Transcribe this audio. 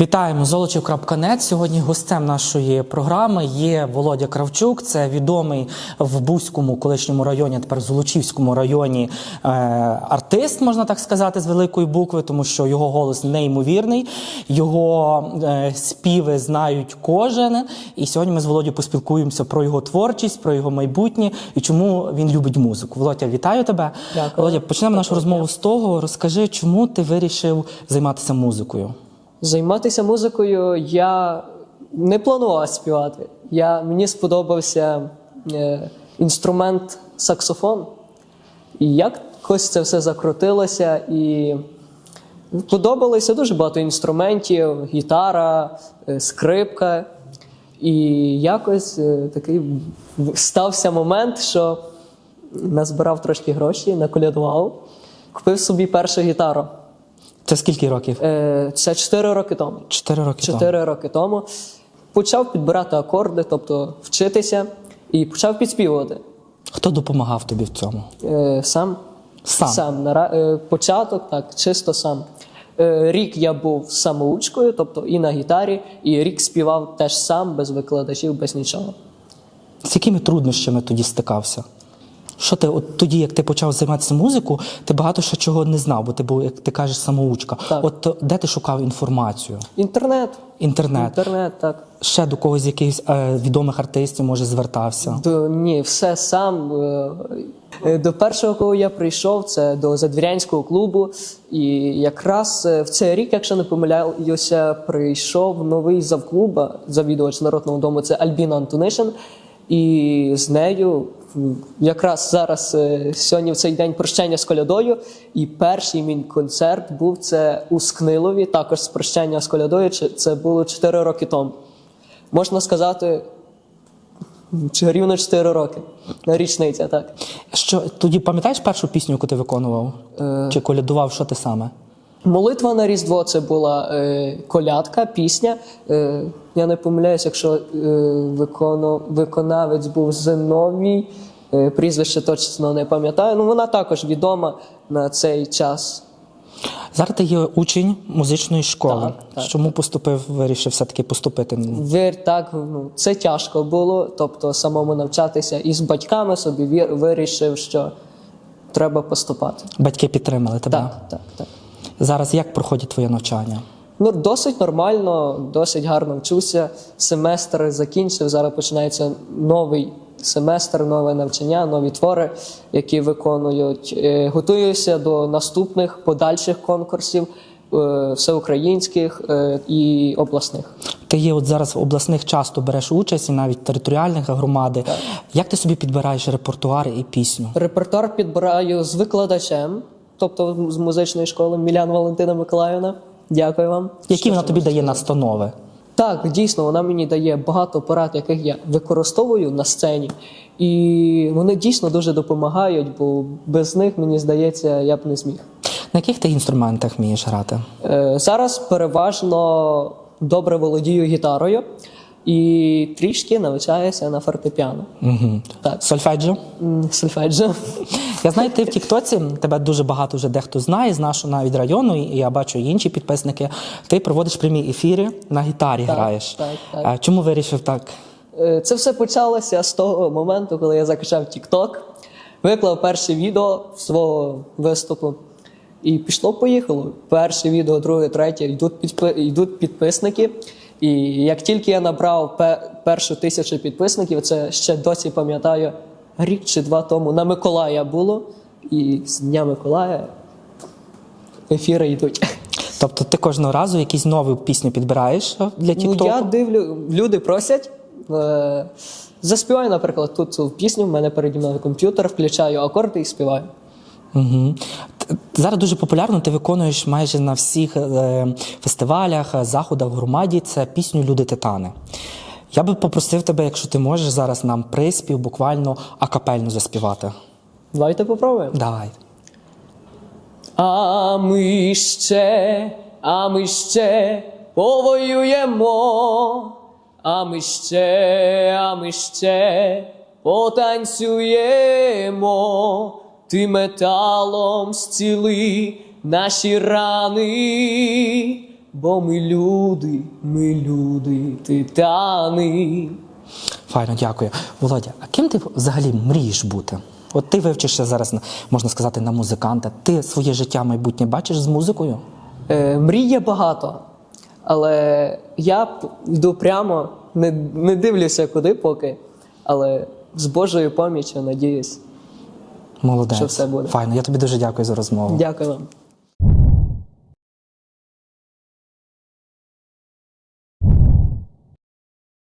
Вітаємо Золочів.нет. Сьогодні гостем нашої програми є Володя Кравчук. Це відомий в Бузькому колишньому районі, а тепер Золочівському районі е, артист, можна так сказати, з великої букви, тому що його голос неймовірний, його е, співи знають кожен. І сьогодні ми з Володю поспілкуємося про його творчість, про його майбутнє і чому він любить музику. Володя, вітаю тебе. Дякую. Володя, почнемо нашу розмову з того. Розкажи, чому ти вирішив займатися музикою? Займатися музикою я не планував співати. Я, мені сподобався е, інструмент саксофон. І якось це все закрутилося, і подобалося дуже багато інструментів: гітара, е, скрипка. І якось е, такий стався момент, що назбирав трошки гроші, наколядував, купив собі першу гітару. Це скільки років? Е, Це 4 роки тому. Чотири роки тому. роки тому почав підбирати акорди, тобто вчитися, і почав підспівувати. Хто допомагав тобі в цьому? Е, Сам. Сам. Сам. Е, Початок, так, чисто сам. Е, Рік я був самоучкою, тобто і на гітарі, і рік співав теж сам, без викладачів, без нічого. З якими труднощами тоді стикався? Що ти, от тоді, як ти почав займатися музикою, ти багато ще чого не знав, бо ти був, як ти кажеш, самоучка. Так. От де ти шукав інформацію? Інтернет. Інтернет. Інтернет, так. Ще до когось з якихось е, відомих артистів, може, звертався. До, ні, все сам. Е, е, До першого, кого я прийшов, це до Задвірянського клубу. І якраз е, в цей рік, якщо не помиляюся, прийшов новий завклуба, завідувач народного дому, це Альбіна Антонишин. І з нею якраз зараз е, сьогодні в цей день прощання з колядою. І перший мій концерт був це у Скнилові, також з прощання з колядою. Це було 4 роки тому. Можна сказати, чи рівно 4 роки. Річниця, так. Що тоді пам'ятаєш першу пісню, яку ти виконував? Чи колядував, що ти саме? Молитва на Різдво це була е, колядка, пісня. Е, я не помиляюсь, якщо е, викону, виконавець був Зиновій, е, прізвище точно не пам'ятаю. Ну, вона також відома на цей час. Зараз ти є учень музичної школи. Так, так. Чому поступив, вирішив все-таки поступити? Вір, так, ну, це тяжко було, тобто самому навчатися і з батьками собі вір, вирішив, що треба поступати. Батьки підтримали тебе. Так, так, так. Зараз як проходить твоє навчання? Ну, досить нормально, досить гарно вчуся. Семестр закінчив. Зараз починається новий семестр, нове навчання, нові твори, які виконують. Е, Готуюся до наступних подальших конкурсів е, всеукраїнських е, і обласних. Ти є от зараз в обласних часто береш участь і навіть територіальних громади. Як ти собі підбираєш репертуар і пісню? Репертуар підбираю з викладачем, тобто з музичної школи Мілян Валентина Миколаївна. Дякую вам. Які вона тобі дає настанови? Так, дійсно, вона мені дає багато порад, яких я використовую на сцені, і вони дійсно дуже допомагають, бо без них, мені здається, я б не зміг. На яких ти інструментах вмієш грати? Е, зараз переважно добре володію гітарою і трішки навчаюся на фортепіано. Угу. Так. Сольфеджіо? М, Сольфеджіо. Я знаю, ти в Тіктоці, тебе дуже багато вже дехто знає з нашого навіть району, і я бачу інші підписники. Ти проводиш прямі ефіри, на гітарі граєш. так, так. Чому вирішив так? Е, Це все почалося з того моменту, коли я закачав TikTok, виклав перше відео свого виступу. І пішло-поїхало. Перше відео, друге, третє, йдуть, підпи- йдуть підписники. І як тільки я набрав першу тисячу підписників, це ще досі пам'ятаю, рік чи два тому на Миколая було. І з Дня Миколая ефіри йдуть. Тобто ти кожного разу якісь нову пісню підбираєш для Ну, Тіктоку? я дивлю, люди просять. Е, заспіваю, наприклад, тут цю пісню, в мене переді мною комп'ютер, включаю акорди і співаю. Угу. Зараз дуже популярно, ти виконуєш майже на всіх е, фестивалях, е, заходах громаді. Це пісню Люди Титани. Я би попросив тебе, якщо ти можеш зараз нам приспів, буквально акапельно заспівати. Давайте попробуємо. Давай. А ми ще, а ми ще повоюємо, а ми ще, а ми ще потанцюємо, ти металом зціли наші рани, бо ми люди, ми люди, титани. Файно, дякую. Володя, а ким ти взагалі мрієш бути? От ти вивчишся зараз, можна сказати, на музиканта. Ти своє життя майбутнє бачиш з музикою? Е, мрій багато, але я йду прямо, не, не дивлюся куди поки, але з Божою поміччю надіюсь. Молодець. Що все буде. Файно, я тобі дуже дякую за розмову. Дякую вам.